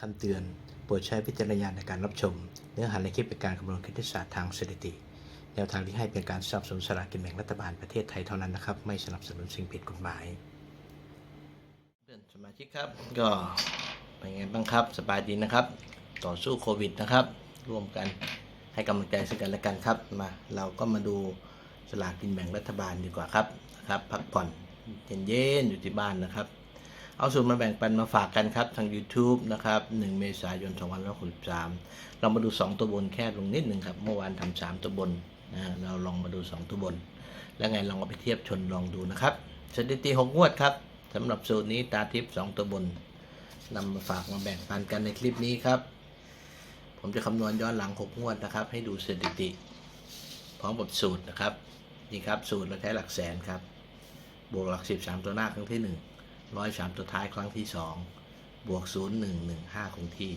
คำเตือน โปรดใช้วิจารณญาณในการรับชม เนื้อหาในคลิปเป็นการคำนวณคณิตศาสตร์ทางสถิติ แนวทางที่ให้เป็นการสนับสนุนสลากกินแบ่งรัฐบาลประเทศไทยเท่านั้นนะครับ ไม่สนับสนุนสิ่งผิดกฎหมาย เพื่อนสมาชิกครับก็เป็นไงบ้างครับ สบายดีนะครับ ต่อสู้โควิดนะครับ ร่วมกันให้กำลังใจซึ่งกันและกันครับ มาเราก็มาดูสลากกินแบ่งรัฐบาลดีกว่าครับนะครับ พักผ่อนเย็นๆอยู่ที่บ้านนะครับ เอาสูตรมาแบ่งปันมาฝากกันครับ ทาง YouTube นะครับ 1 เมษายน 2563 เรามาดู 2 ตัวบนแค่ลงนิดหนึ่งครับ เมื่อวานทำ3ตัวบนนะเราลองมาดู 2 ตัวบน แล้วไงลองเอาไปเทียบชนลองดูนะครับสถิติ6งวดครับสำหรับสูตรนี้ตาทิพย์2ตัวบนนำมาฝากมาแบ่งปันกันในคลิปนี้ครับ ผมจะคำนวณย้อนหลัง 6 งวดนะครับ ให้ดูสถิติ พร้อมกับสูตรนะครับ นี่ครับสูตรเราใช้หลักแสนครับ บวกหลัก13ตัวหน้าครั้งที่ 1 ร้อยสามตัวท้ายครั้งที่สองบวกศูนย์หนึ่งหนึ่งห้าคงที่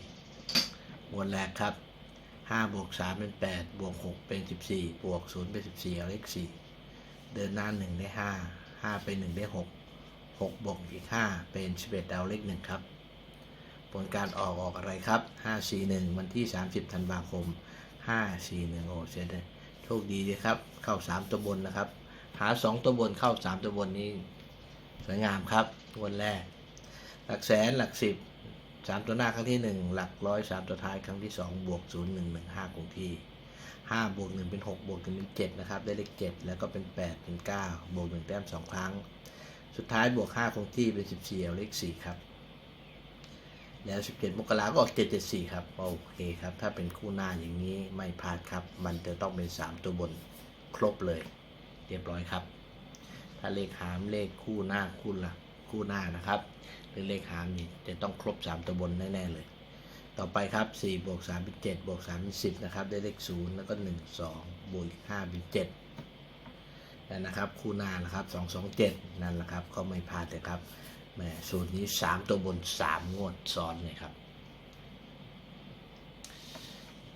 วดแรกครับห้าบวกสามเป็นแปดบวกหกเป็นสิบสี่บวกศูนย์เป็นสิบสี่เอาเลขสี่เดินหน้าหนึ่งได้ห้าห้าเป็นหนึ่งได้หกหกบวกอีกห้าเป็นสิบเอ็ดเอาเลขหนึ่งครับ ผลการออกออกอะไรครับห้าสี่หนึ่งวันที่สามสิบธันวาคมห้าสี่หนึ่งโอ้เสียดายโชคดีเลยครับ เข้าสามตัวบนนะครับ หาสองตัวบนเข้าสามตัวบนนี้ สวยงามครับวันแรก หลักแสนหลักสิบสามตัวหน้าครั้งที่หนึ่งหลักร้อยสามตัวท้ายครั้งที่สองบวกศูนย์หนึ่งหนึ่งห้าคงที่ห้าบวกหนึ่งเป็นหกบวกหนึ่งเป็นเจ็ดนะครับ ได้เลขเจ็ดแล้วก็เป็นแปดเป็นเก้าบวกหนึ่งแต้มสองครั้ง สุดท้ายบวกห้าคงที่เป็นสิบสี่เอาเลขสี่ครับ แล้วสิบเจ็ดมกราก็ออกเจ็ดเจ็ดสี่ครับโอเคครับ ถ้าเป็นคู่หน้าอย่างนี้ไม่พลาดครับ มันจะต้องเป็นสามตัวบนครบเลย เรียบร้อยครับ ถ้าเลขหามเลขคู่หน้าคู่ลักคู่หน้านะครับหรือเลขหามนี่จะต้องครบ 3 ตัวบนแน่ๆเลย ต่อไปครับ4บวก3เป็น7บวก3เป็น10นะครับได้เลข 0 แล้วก็ 1 2บวกอีก5เป็น7นั่นนะครับคู่หน้านะครับ 2 2 7 นั่นแหละครับก็ไม่พลาดเลยครับแหมสูตรนี้ 3 ตัวบน 3 งวดซ้อนเลยครับ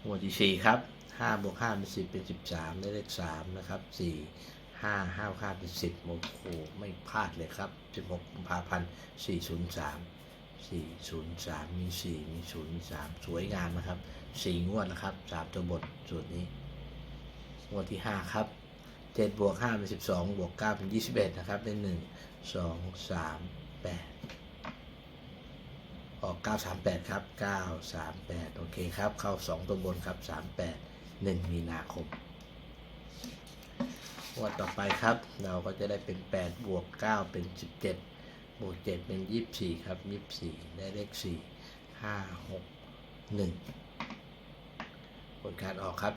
งวดที่4ครับ5บวก5เป็น10เป็น13 ได้เลข3นะครับ4 ห้าห้าค่าเป็นสิบโอ้โหไม่พลาดเลยครับสิบหกกุมภาพันธ์สี่ศูนย์สามสี่ศูนย์สามมีสี่มีศูนย์มีสามสวยงามนะครับสี่งวดนะครับสามตัวบทสูตรนี้งวดที่ห้าครับเจ็ดบวกห้าเป็นสิบสองบวกเก้าเป็นยี่สิบเอ็ดนะครับได้หนึ่งสองสามแปดออกเก้าสามแปดครับเก้าสามแปดโอเคครับ เข้าสองตัวบนครับสามแปดหนึ่งมีนาคม วดต่อไปครับ เราก็จะได้เป็น 8 บวก 9 เป็น 17 บวก 7 เป็น 24 ครับ 24 ได้เลข 4 5 6 1 ผลการออกครับ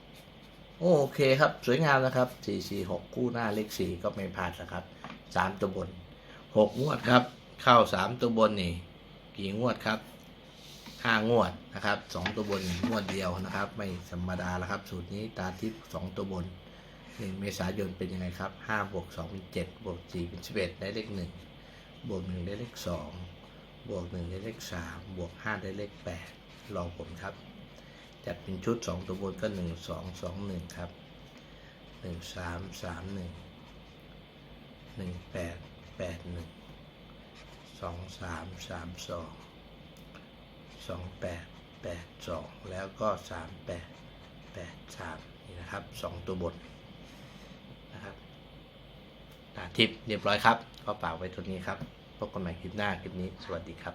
446 โอเคครับ สวยงามนะครับ 446 คู่หน้าเลข 4 ก็ไม่พลาดนะครับ 3 ตัวบน 6 งวดครับ เข้า 3 ตัวบนนี่ กี่งวดครับ5งวดนะครับ2ตัวบนงวดเดียวนะครับ ไม่ธรรมดาแล้วครับ สูตรนี้ตาทิพย์2ตัวบน หนึ่งเมษายนเป็นยังไงครับห้าบวกสองเป็นเจ็ดบวกสี่เป็นสิบเอ็ดได้เลขหนึ่งบวกหนึ่งได้เลขสองบวกหนึ่งได้เลขสามบวกห้าได้เลขแปดลองผลครับ จัดเป็นชุดสองตัวบนก็หนึ่งสองสองหนึ่งครับหนึ่งสามสามหนึ่งหนึ่งแปดแปดหนึ่งสองสามสามสองสองแปดแปดสองแล้วก็สามแปดแปดสามนี่นะครับสองตัวบน ทิปเรียบร้อยครับก็ฝากไว้ตรงนี้ครับพบกันใหม่คลิปหน้าคลิปนี้ สวัสดีครับ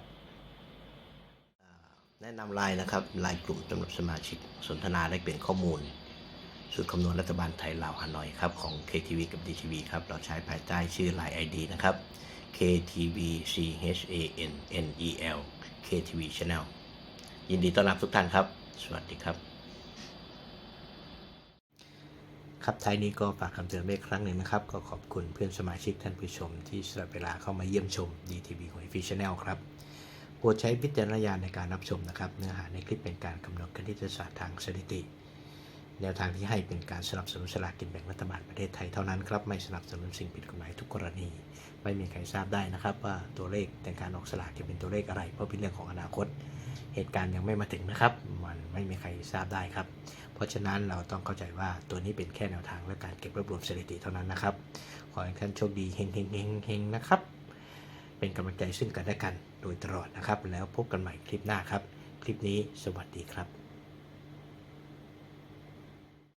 แนะนำไลน์นะครับไลน์กลุ่มสำหรับสมาชิกสนทนาได้เปลี่ยนข้อมูลสูตรคำนวณรัฐบาลไทยลาวฮานอยครับของ KTV กับ DTV ครับเราใช้ภายใต้ชื่อไลน์ ID นะครับ KTV CHAN NEL KTV Channel ยินดีต้อนรับทุกท่านครับ สวัสดีครับ ครับท้ายนี้ก็ฝากคำเตือนไว้อีกครั้งหนึ่งนะครับ ก็ขอบคุณเพื่อนสมาชิกท่านผู้ชม ที่สละเวลาเข้ามาเยี่ยมชม DTV หวยฟิชแนลครับโปรดใช้พิจารณญาณในการรับชมนะครับ เนื้อหาในคลิปเป็นการกำหนดคณิตศาสตร์ทางสถิติ แนวทางที่ให้เป็นการสนับสนุนสลากกินแบ่งรัฐบาลประเทศไทยเท่านั้นครับ ไม่สนับสนุนสิ่งผิดกฎหมายทุกกรณี ไม่มีใครทราบได้นะครับ ว่าตัวเลขในการออกสลากจะเป็นตัวเลขอะไร เพราะเป็นเรื่องของอนาคต เหตุการณ์ยังไม่มาถึงนะครับ มันไม่มีใครทราบได้ครับ เพราะฉะนั้นเราต้องเข้าใจว่าตัวนี้เป็นแค่แนวทางและการเก็บรวบรวมสถิติเท่านั้นนะครับ ขอให้ท่านโชคดีเฮงเฮงเฮงเฮงนะครับ เป็นกำลังใจซึ่งกันและกันโดยตลอดนะครับ แล้วพบกันใหม่คลิปหน้าครับ คลิปนี้สวัสดีครับ